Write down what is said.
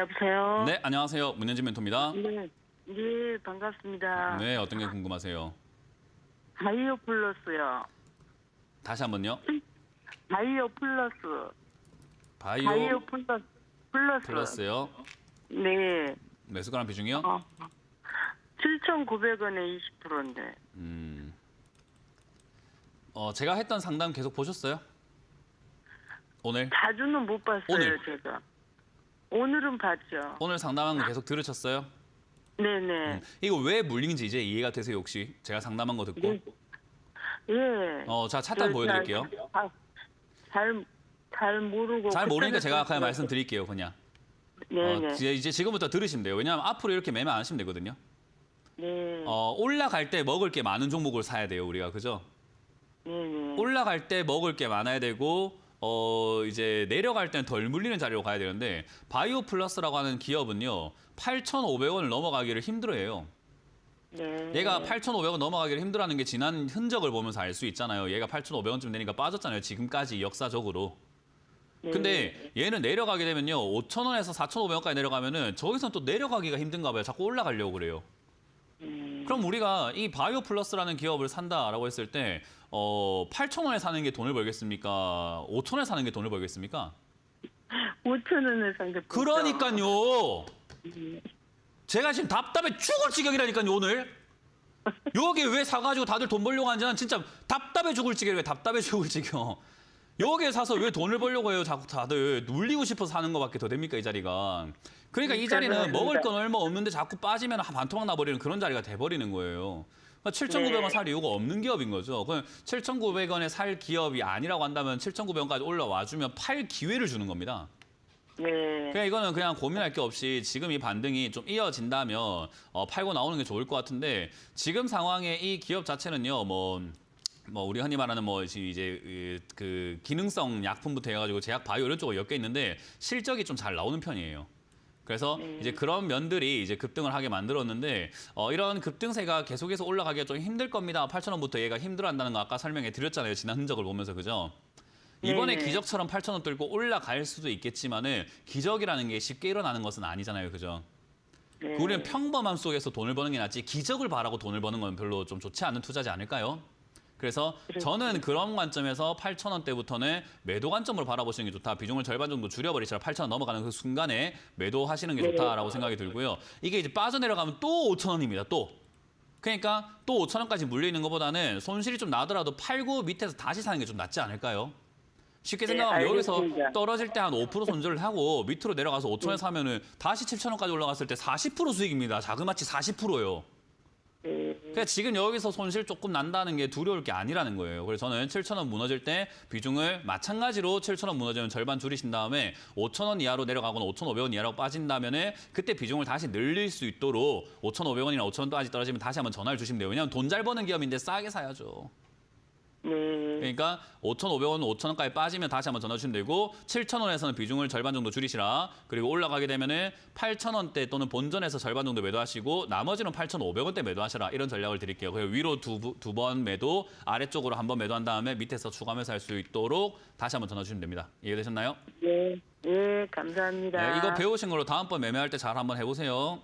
여보세요? 네, 안녕하세요. 문현진 멘토입니다. 네. 네, 반갑습니다. 네, 어떤 게 궁금하세요? 바이오 플러스요. 다시 한번요. 바이오 플러스. 바이오, 바이오 플러스. 플러스. 플러스요. 네. 매수가랑 비중이요? 어. 7,900원에 20%인데. 음. 어, 제가 했던 상담 계속 보셨어요? 오늘? 자주는 못 봤어요, 오늘. 제가. 오늘은 봤죠. 오늘 상담한 거 계속 들으셨어요? 네네. 음. 이거 왜 물린지 이제 이해가 되세요, 혹시? 제가 상담한 거 듣고. 네. 예. 어, 자, 차트 보여드릴게요. 아, 잘, 잘 모르고. 잘 모르니까 그때는 제가 그냥 좀- 말씀드릴게요, 그냥. 네네. 어, 이제 이제 지금부터 들으시면 돼요. 왜냐하면 앞으로 이렇게 매매 안 하시면 되거든요. 네. 어, 올라갈 때 먹을 게 많은 종목을 사야 돼요, 우리가. 그죠? 네네. 올라갈 때 먹을 게 많아야 되고 어 이제 내려갈 때는 덜 물리는 자리로 가야 되는데 바이오 플러스라고 하는 기업은요 8,500원을 넘어가기를 힘들어해요. 네. 얘가 8,500원 넘어가기를 힘들어하는 게 지난 흔적을 보면서 알 수 있잖아요. 얘가 8,500원쯤 되니까 빠졌잖아요. 지금까지 역사적으로. 네. 근데 얘는 내려가게 되면요 5,000원에서 4,500원까지 내려가면은 저기서 또 내려가기가 힘든가 봐요. 자꾸 올라가려고 그래요. 음, 그럼 우리가 이 바이오 플러스라는 기업을 산다라고 했을 때 어, 8,000원에 사는 게 돈을 벌겠습니까? 5,000원에 사는 게 돈을 벌겠습니까? 5천 원을 산게 그러니까요. 제가 지금 답답해 죽을 지경이라니까요, 오늘. 여기 왜 사가지고 다들 돈 벌려고 하는지 난 진짜 답답해 죽을 지경이에요, 답답해 죽을 지경. 여기에 사서 왜 돈을 벌려고 해요, 자꾸 다들. 눌리고 싶어서 사는 것밖에 더 됩니까, 이 자리가. 그러니까 이 자리는 먹을 건 얼마 없는데 자꾸 빠지면 한 반토막 나버리는 그런 자리가 돼버리는 거예요. 그러니까 7,900원 네. 살 이유가 없는 기업인 거죠. 그럼 7,900원에 살 기업이 아니라고 한다면 7,900원까지 올라와주면 팔 기회를 주는 겁니다. 네. 그냥 이거는 그냥 고민할 게 없이 지금 이 반등이 좀 이어진다면 어, 팔고 나오는 게 좋을 것 같은데 지금 상황에 이 기업 자체는요 뭐. 뭐 우리 흔히 말하는 뭐 이제 이- 그 기능성 약품부터 해가지고 제약 바이오 이런 쪽으로 엮여 있는데 실적이 좀 잘 나오는 편이에요. 그래서 이제 그런 면들이 이제 급등을 하게 만들었는데 어, 이런 급등세가 계속해서 올라가기가 좀 힘들 겁니다. 8,000원부터 얘가 힘들어한다는 거 아까 설명해 드렸잖아요. 지난 흔적을 보면서 그죠? 이번에 네네. 기적처럼 8,000원 뚫고 올라갈 수도 있겠지만은 기적이라는 게 쉽게 일어나는 것은 아니잖아요. 그죠? 네. 우리는 평범함 속에서 돈을 버는 게 낫지 기적을 바라고 돈을 버는 건 별로 좀 좋지 않은 투자지 않을까요? 그래서 저는 그런 관점에서 8,000원대부터는 매도 관점으로 바라보시는 게 좋다. 비중을 절반 정도 줄여버리시라 8,000원 넘어가는 그 순간에 매도하시는 게 네. 좋다라고 생각이 들고요. 이게 이제 빠져내려가면 또 5,000원입니다. 또. 그러니까 또 5,000원까지 물리는 것보다는 손실이 좀 나더라도 팔고 밑에서 다시 사는 게 좀 낫지 않을까요? 쉽게 네, 생각하면 여기서 알겠습니다. 떨어질 때 한 5% 손절을 하고 밑으로 내려가서 5천원에 사면은 다시 7천 원까지 올라갔을 때 40% 수익입니다. 자그마치 40%예요. 네. 그러니까 지금 여기서 손실 조금 난다는 게 두려울 게 아니라는 거예요. 그래서 저는 7,000원 무너질 때 비중을 마찬가지로 7,000원 무너지면 절반 줄이신 다음에 5,000원 이하로 내려가거나 5,500원 이하로 빠진다면 은 그때 비중을 다시 늘릴 수 있도록 5,500원이나 5,000원까지 떨어지면 다시 한번 전화를 주시면 돼요. 왜냐하면 돈 잘 버는 기업인데 싸게 사야죠. 네. 그러니까 5,500원, 5,000원까지 빠지면 다시 한번 전화 주시면 되고 7,000원에서는 비중을 절반 정도 줄이시라. 그리고 올라가게 되면은 8,000원대 또는 본전에서 절반 정도 매도하시고 나머지는 8,500원대 매도하셔라. 이런 전략을 드릴게요. 그리고 위로 두번 매도, 아래쪽으로 한 번 매도한 다음에 밑에서 추가 매수할 수 있도록 다시 한번 전화 주시면 됩니다. 이해되셨나요? 네. 네, 감사합니다. 네, 이거 배우신 걸로 다음번 매매할 때 잘 한번 해보세요.